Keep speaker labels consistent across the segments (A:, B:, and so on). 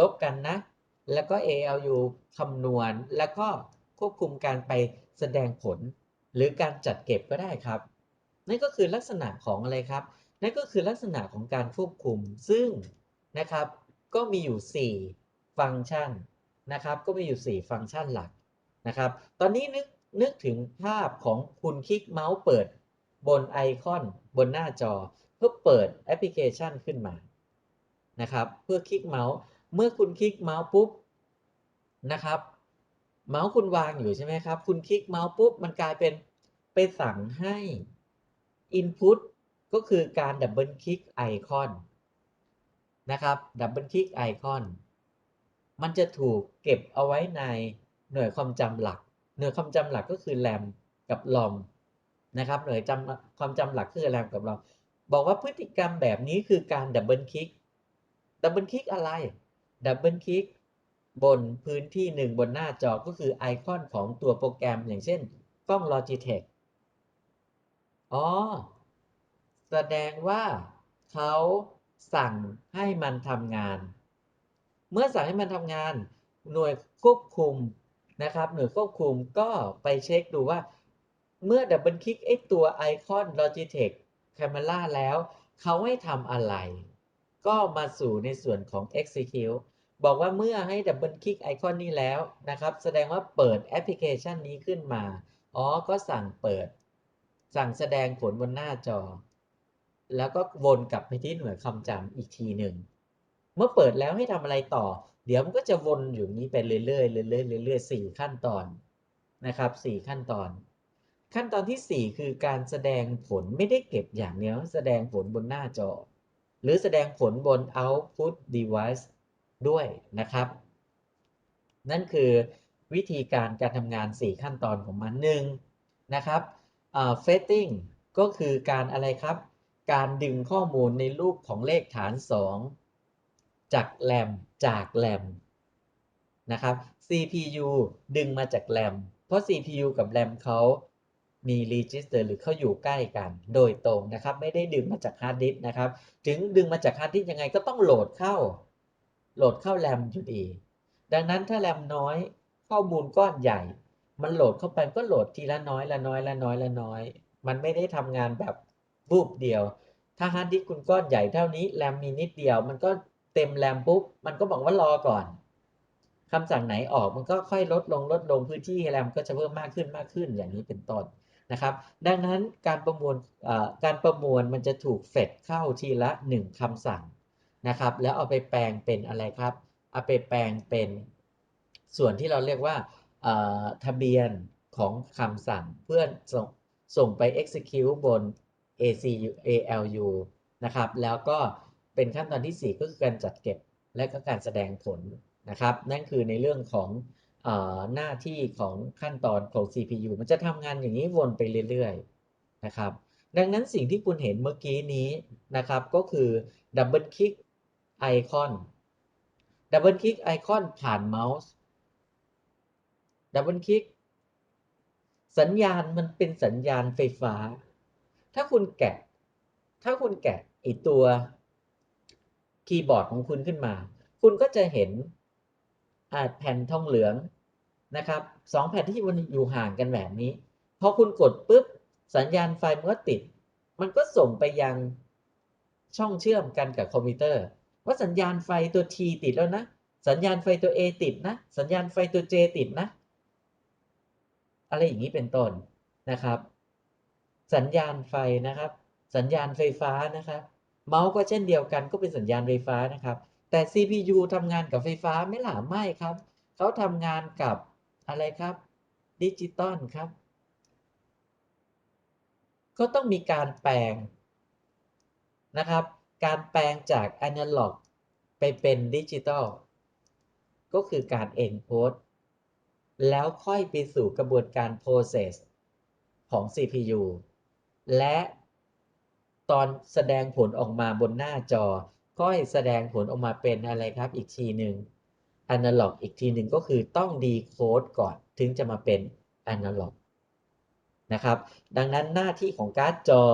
A: ลบกันนะ แล้วก็ ALU คำนวณ แล้วก็ควบคุมการไปแสดงผล หรือการจัดเก็บก็ได้ครับ นั่นก็คือลักษณะของอะไรครับ นั่นก็คือลักษณะของการควบคุม ซึ่งนะครับ ก็มีอยู่ 4 ฟังก์ชันนะครับ ก็มีอยู่ 4 ฟังก์ชันหลักนะครับ ตอนนี้นึกนึกถึงภาพของคุณคลิกเมาส์เปิดบนไอคอนบนหน้าจอ เพื่อเปิดแอปพลิเคชันขึ้นมานะครับ เพื่อคลิกเมาส์ เมื่อคุณคลิกเมาส์ปุ๊บนะครับ เมาส์คุณวางอยู่ใช่ไหมครับ คุณคลิกเมาส์ปุ๊บมันกลายเป็นไปสั่งให้ Input ก็คือการดับเบิลคลิกไอคอนนะครับดับเบิลคลิกไอคอนมันจะถูกเก็บเอาไว้ในหน่วยความจำหลัก หน่วยความจำหลักก็คือแรมกับลอมนะครับ หน่วยจำความจำหลักคือแรมกับลอมบอกว่าพฤติกรรมแบบนี้คือการดับเบิลคลิกดับเบิลคลิกอะไร ดับเบิลคลิกบนพื้นที่หนึ่งบนหน้าจอก็คือไอคอนของตัวโปรแกรมอย่างเช่น กล้อง Logitech อ๋อ แสดงว่าเขาสั่งให้มันทำงาน เมื่อสั่งให้มันทำงาน หน่วยควบคุมนะครับ หน่วยควบคุมก็ไปเช็คดูว่า เมื่อดับเบิลคลิกไอตัวไอคอน Logitech Camera แล้ว เขาให้ทำอะไร ก็มาสู่ในส่วนของ execute บอกว่าเมื่อให้ดับเบิลคลิกไอคอนนี้แล้วนะครับ แสดงว่าเปิดแอปพลิเคชันนี้ขึ้นมา อ๋อ ก็สั่งเปิด สั่งแสดงผลบนหน้าจอ แล้วก็วนกลับไปที่หน่วยคำจำอีกทีหนึ่ง เมื่อเปิดแล้วให้ทำอะไรต่อ เดี๋ยวมันก็จะวนอยู่นี้ไปเรื่อยๆเรื่อยๆเรื่อยๆสี่ขั้นตอนนะครับสี่ขั้นตอน ขั้นตอนที่ 4 คือการแสดงผลไม่ได้เก็บอย่างเดียวแสดงผลบนหน้าจอ หรือแสดงผลบน output device ด้วยนะครับ นั่นคือวิธีการการทำงาน 4 ขั้นตอนของมันหนึ่งนะครับ fetting ก็คือการอะไรครับ การดึงข้อมูลในรูปของเลขฐาน 2 จากแรมจากแรมนะครับ CPU ดึงมาจากแรมเพราะ CPU กับแรมเขามี register หรือเขาอยู่ใกล้กัน โดยตรงนะครับ ไม่ได้ดึงมาจากฮาร์ดดิสนะครับ ถึงดึงมาจากฮาร์ดดิสยังไงก็ต้องโหลดเข้า โหลดเข้าแรมอยู่ดี ดังนั้นถ้าแรมน้อยข้อมูลก้อนใหญ่ มันโหลดเข้าไปก็โหลดทีละน้อยละน้อยละน้อยละน้อย มันไม่ได้ทำงานแบบบูบเดียว ถ้าฮาร์ดดิสก์คุณก้อนใหญ่เท่านี้แรมมีนิดเดียว มันก็เต็มแรมปุ๊บมันก็บอกว่ารอก่อนคำสั่งไหนออกมันก็ค่อยลดลงลดลงพื้นที่แรมก็จะเพิ่มมากขึ้นมากขึ้นอย่างนี้เป็นต้นนะครับ ดังนั้นการประมวลการประมวลมันจะถูกเฟดเข้าทีละ 1คำสั่ง นะครับ แล้วเอาไปแปลงเป็นอะไรครับ เอาไปแปลงเป็นส่วนที่เราเรียกว่าทะเบียนของคำสั่งเพื่อส่งส่งไป execute บน ACU ALU นะครับ แล้วก็เป็นขั้นตอนที่ 4 ก็คือการจัดเก็บและก็การแสดงผลนะครับ นั่นคือในเรื่องของอหน้าที่ของขั้นตอนของ CPU มันจะทำงานอย่างนี้วนไปเรื่อยๆนะครับ ดังนั้นสิ่งที่คุณเห็นเมื่อกี้นี้นะครับ ก็คือดับเบิลคลิก ไอคอนดับเบิลคลิกไอคอนผ่านเมาส์ดับเบิลคลิกสัญญาณมันเป็นสัญญาณไฟฟ้า ถ้าคุณแกะ ถ้าคุณแกะไอตัวคีย์บอร์ดของคุณขึ้นมา คุณก็จะเห็นแผ่นทองเหลืองนะครับสองแผ่นที่มันอยู่ห่างกันแบบนี้ พอคุณกดปุ๊บ สัญญาณไฟมันก็ติด มันก็ส่งไปยังช่องเชื่อมกันกับคอมพิวเตอร์ ว่าสัญญาณไฟตัว T ติดแล้วนะ สัญญาณไฟตัว A ติดนะ สัญญาณไฟตัว J ติดนะ อะไรอย่างนี้เป็นต้นนะครับ สัญญาณไฟนะครับ สัญญาณไฟฟ้านะครับ เมาส์ก็เช่นเดียวกันก็เป็นสัญญาณไฟฟ้านะครับ แต่ CPU ทำงานกับไฟฟ้าไม่หล่าไม่ครับ เขาทำงานกับอะไรครับดิจิตอลครับ ก็ต้องมีการแปลงนะครับ การแปลงจากอนาล็อกไปเป็นดิจิตอลก็คือการ encode แล้วค่อยไปสู่กระบวนการ process ของ CPU และตอนแสดงผลออกมาบนหน้าจอ ก็แสดงผลออกมาเป็นอะไรครับอีกทีหนึ่งอนาล็อกอีกทีหนึ่งก็คือต้องดีโคดก่อนถึงจะมาเป็นอนาล็อกนะครับ ดังนั้นหน้าที่ของการ์ดจอ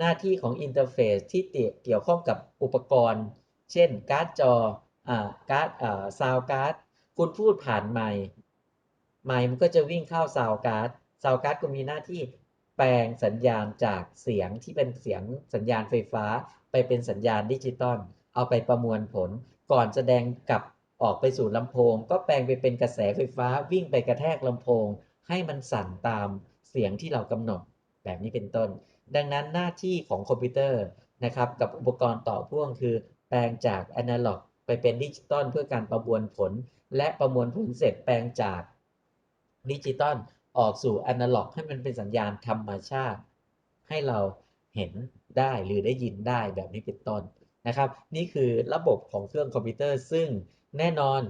A: หน้าที่ของอินเทอร์เฟซที่เกี่ยวข้องกับอุปกรณ์ เช่น การ์ดจออ่าการ์ดอ่าซาวการ์ดคุณพูดผ่านไมค์ไมค์มันก็จะวิ่งเข้าซาวการ์ดซาวการ์ดก็มีหน้าที่แปลงสัญญาณจากเสียงที่เป็นเสียงสัญญาณไฟฟ้า ไปเป็นสัญญาณดิจิตอลเอาไปประมวลผล ก่อนแสดงกับออกไปสู่ลำโพง ก็แปลงไปเป็นกระแสไฟฟ้าวิ่งไปกระแทกลำโพง ให้มันสั่นตามเสียงที่เรากำหนดแบบนี้เป็นต้น ดังนั้นหน้าที่ของคอมพิวเตอร์นะครับกับอุปกรณ์ต่อพ่วงคือ แปลงจากแอนาล็อกไปเป็นดิจิตอลเพื่อการประมวลผล และประมวลผลเสร็จแปลงจากดิจิตอลออกสู่แอนาล็อกให้มันเป็นสัญญาณธรรมชาติ ให้เราเห็นได้หรือได้ยินได้แบบนี้เป็นต้นนะครับ นี่คือระบบของเครื่องคอมพิวเตอร์ซึ่งแน่นอน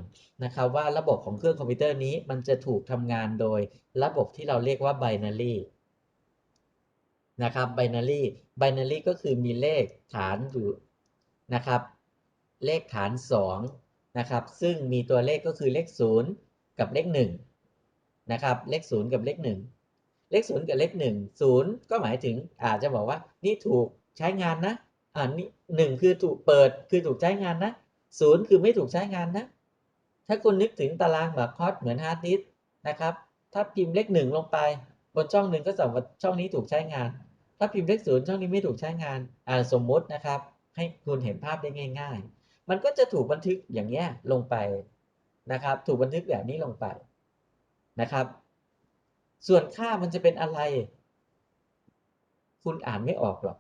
A: นะครับว่าระบบของเครื่องคอมพิวเตอร์นี้มันจะถูกทำงานโดยระบบที่เราเรียกว่า binary นะครับ binary binary ก็คือมีเลขฐานอยู่นะครับ เลขฐาน2นะครับซึ่งมีตัวเลขก็คือเลข 0 กับเลข1นะครับเลข 0 กับเลข 1 เลข 0 กับเลข 1 0 ก็หมายถึงอาจจะบอกว่านี่ถูกใช้งานนะอ่านี่หนึ่งคือถูกเปิดคือถูกใช้งานนะศูนย์คือไม่ถูกใช้งานนะ ถ้าคุณนึกถึงตารางแบบคอร์สเหมือนฮาร์ดดิสนะครับ ถ้าพิมพ์เลขหนึ่งลงไป บนช่องหนึ่งก็สมว่าช่องนี้ถูกใช้งาน ถ้าพิมพ์เลขศูนย์ช่องนี้ไม่ถูกใช้งานอ่าสมมตินะครับ ให้คุณเห็นภาพได้ง่าย ๆ มันก็จะถูกบันทึกอย่างเงี้ยลงไปนะครับ ถูกบันทึกแบบนี้ลงไปนะครับ ส่วนค่ามันจะเป็นอะไร คุณอ่านไม่ออกหรอก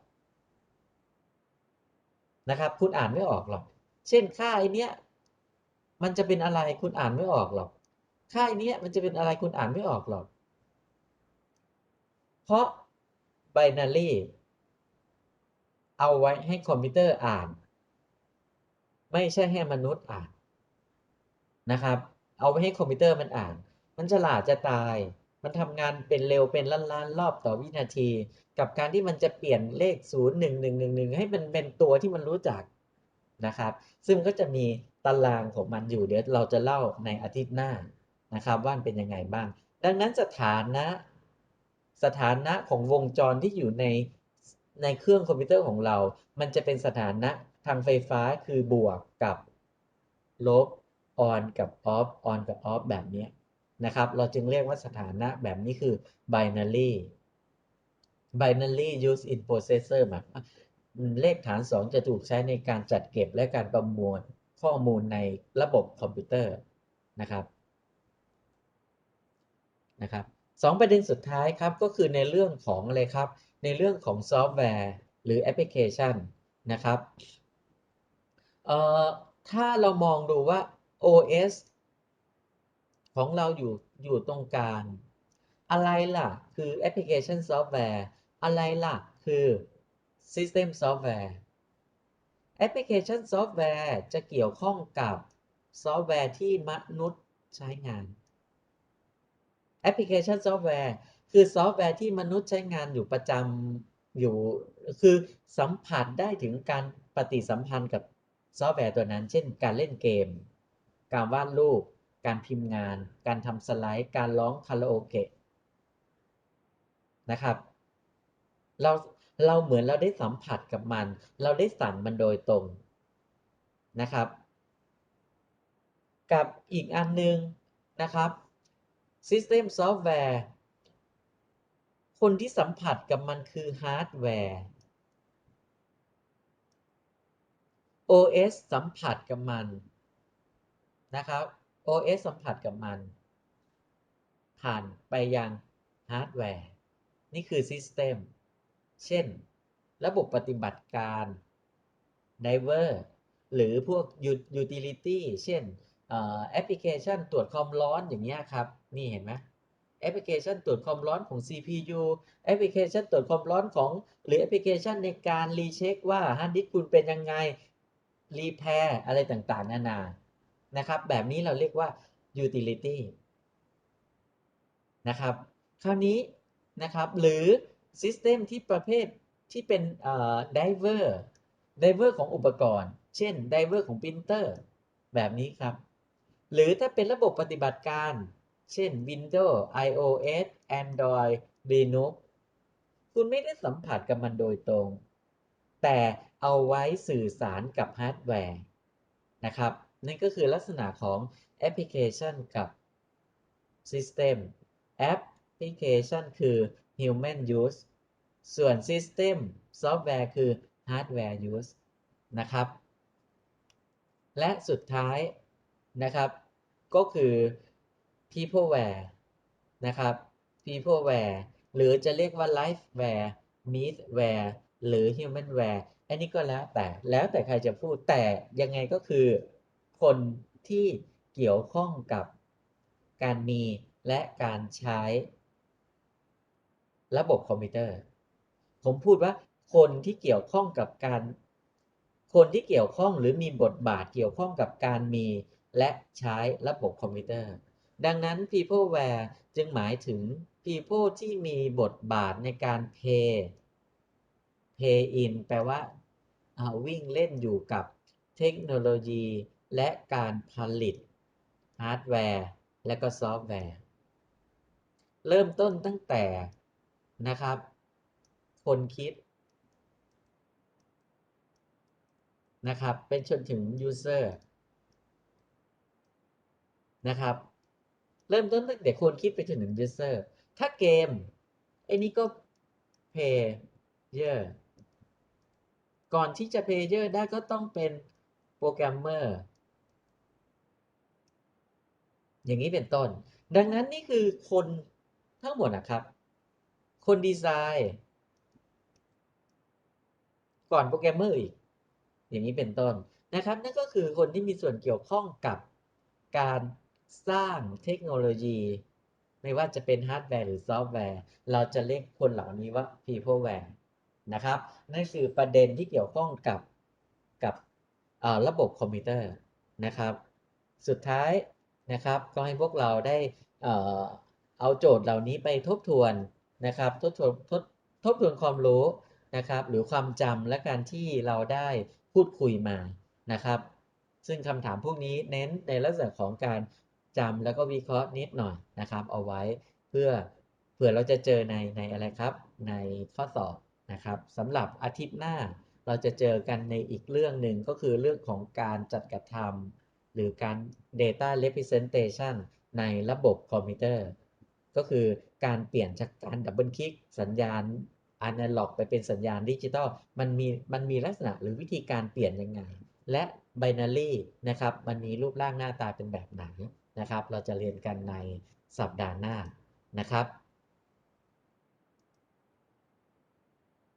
A: นะครับ คุณอ่านไม่ออกหรอก เช่นค่าไอเนี้ยมันจะเป็นอะไรคุณอ่านไม่ออกหรอก ค่าไอเนี้ยมันจะเป็นอะไรคุณอ่านไม่ออกหรอก เพราะ binary เอาไว้ให้คอมพิวเตอร์อ่าน ไม่ใช่ให้มนุษย์อ่านนะครับ เอาไว้ให้คอมพิวเตอร์มันอ่าน มันฉลาดจะตาย มันทำงานเป็นเร็วเป็นล้านๆรอบต่อวินาที กับการที่มันจะเปลี่ยนเลข 0 1 1 1 1 ให้มันเป็นตัวที่มันรู้จักนะครับ ซึ่งก็จะมีตารางของมันอยู่เดี๋ยวเราจะเล่าในอาทิตย์หน้านะครับว่าเป็นยังไงบ้าง ดังนั้นสถานะ สถานะของวงจรที่อยู่ในในเครื่องคอมพิวเตอร์ของเรา มันจะเป็นสถานะทางไฟฟ้าคือบวกกับลบ on กับ off on กับ off แบบนี้นะครับ เราจึงเรียกว่าสถานะแบบนี้คือ binary binary use in processor หมายเลขฐาน 2 จะถูกใช้ในการจัดเก็บและการประมวลข้อมูลในระบบคอมพิวเตอร์นะครับนะครับ สองประเด็นสุดท้ายครับก็คือในเรื่องของอะไรครับ ในเรื่องของซอฟต์แวร์หรือแอปพลิเคชันนะครับเอ่อถ้าเรามองดูว่า OS ของเราอยู่อยู่ตรงกลาง อะไรล่ะ คือแอปพลิเคชันซอฟต์แวร์อะไรล่ะ คือ System Software แอปพลิเคชันซอฟต์แวร์จะเกี่ยวข้องกับซอฟต์แวร์ที่มนุษย์ใช้งาน แอปพลิเคชันซอฟต์แวร์คือซอฟต์แวร์ที่มนุษย์ใช้งานอยู่ประจำอยู่ คือสัมผัสได้ถึงการปฏิสัมพันธ์กับซอฟต์แวร์ตัวนั้น เช่น การเล่นเกม การวาดรูป การพิมพ์งาน การทำสไลด์ การร้องคาราโอเกะนะครับ เราเราเหมือนเราได้สัมผัสกับมัน เราได้สั่งมันโดยตรงนะครับ กับอีกอันนึงนะครับ System Software คนที่สัมผัสกับมันคือฮาร์ดแวร์ OS สัมผัสกับมันนะครับ OS สัมผัสกับมัน ผ่านไปยังฮาร์ดแวร์ นี่คือ System เช่น ระบบปฏิบัติการ Driver หรือพวก Utility เช่น แอปพลิเคชันตรวจความร้อนอย่างเงี้ยครับ นี่เห็นไหมแอปพลิเคชันตรวจความร้อนของ CPU แอปพลิเคชันตรวจความร้อนของ หรือแอปพลิเคชันในการรีเช็คว่าฮาร์ดดิสก์คุณเป็นยังไง รีแพร์อะไรต่างๆ นานา นะครับ แบบนี้เราเรียกว่า utility นะครับ คราวนี้นะครับ หรือ system ที่ประเภทที่เป็น diver diver ของอุปกรณ์ เช่น diver ของ printer แบบนี้ครับ หรือถ้าเป็นระบบปฏิบัติการ เช่น Windows iOS Android Linux คุณไม่ได้สัมผัสกับมันโดยตรง แต่เอาไว้สื่อสารกับฮาร์ดแวร์นะครับ นั่นก็คือลักษณะของแอปพลิเคชันกับ System แอปพลิเคชันคือ Human Use ส่วน System ซอฟต์แวร์คือ Hardware Use นะครับ และสุดท้าย นะครับ ก็คือ Peopleware นะครับ Peopleware หรือจะเรียกว่า Lifeware Meatware หรือ Humanware อันนี้ก็แล้วแต่แล้วแต่ใครจะพูดแต่ยังไงก็คือ คนที่เกี่ยวข้องกับการมีและการใช้ ระบบคอมพิวเตอร์ ผมพูดว่าคนที่เกี่ยวข้องกับการ คนที่เกี่ยวข้องหรือมีบทบาทเกี่ยวข้องกับการมี และใช้ระบบคอมพิวเตอร์ ดังนั้น peopleware จึงหมายถึง people ที่มีบทบาทในการ pay pay in แปลว่าาวิ่งเล่นอยู่กับเทคโนโลยี และการผลิตฮาร์ดแวร์ และก็ซอฟต์แวร์ เริ่มต้นตั้งแต่นะครับ คนคิดนะครับ เป็นจนถึง user นะครับ เริ่มต้นตั้งแต่คนคิดไปจนถึง user ถ้าเกมไอ้นี่ก็ player ก่อนที่จะ player ได้ก็ต้องเป็นโปรแกรมเมอร์อย่างนี้เป็นต้น ดังนั้นนี่คือคนทั้งหมดนะครับ คนดีไซน์ก่อนโปรแกรมเมอร์อีก อย่างนี้เป็นต้นนะครับ นั่นก็คือคนที่มีส่วนเกี่ยวข้องกับการ สร้างเทคโนโลยี ไม่ว่าจะเป็นฮาร์ดแวร์หรือซอฟต์แวร์ เราจะเรียกคนเหล่านี้ว่า peopleware นะครับ นั่นคือประเด็นที่เกี่ยวข้องกับกับระบบคอมพิวเตอร์นะครับ สุดท้ายนะครับก็ให้พวกเราได้เอ่อเอาโจทย์เหล่านี้ไปทบทวนนะครับทบทวนทบทบทวนความรู้นะครับหรือความจำและการที่เราได้พูดคุยมานะครับ ซึ่งคำถามพวกนี้เน้นในลักษณะของการ จำแล้วก็วิเคราะห์นิดหน่อยนะครับ เอาไว้เพื่อเผื่อเราจะเจอในในอะไรครับ ในข้อสอบนะครับสำหรับอาทิตย์หน้าเราจะเจอกันในอีกเรื่องหนึ่งก็คือเรื่องของการจัดกระทำหรือการ data representation ในระบบคอมพิวเตอร์ ก็คือการเปลี่ยนจากการดับเบิลคลิกสัญญาณอนาล็อกไปเป็นสัญญาณดิจิตอลมันมีมันมีลักษณะหรือวิธีการเปลี่ยนยังไง และไบนารีนะครับ มันมีรูปร่างหน้าตาเป็นแบบไหน นะครับ เราจะเรียนกันในสัปดาห์หน้านะครับ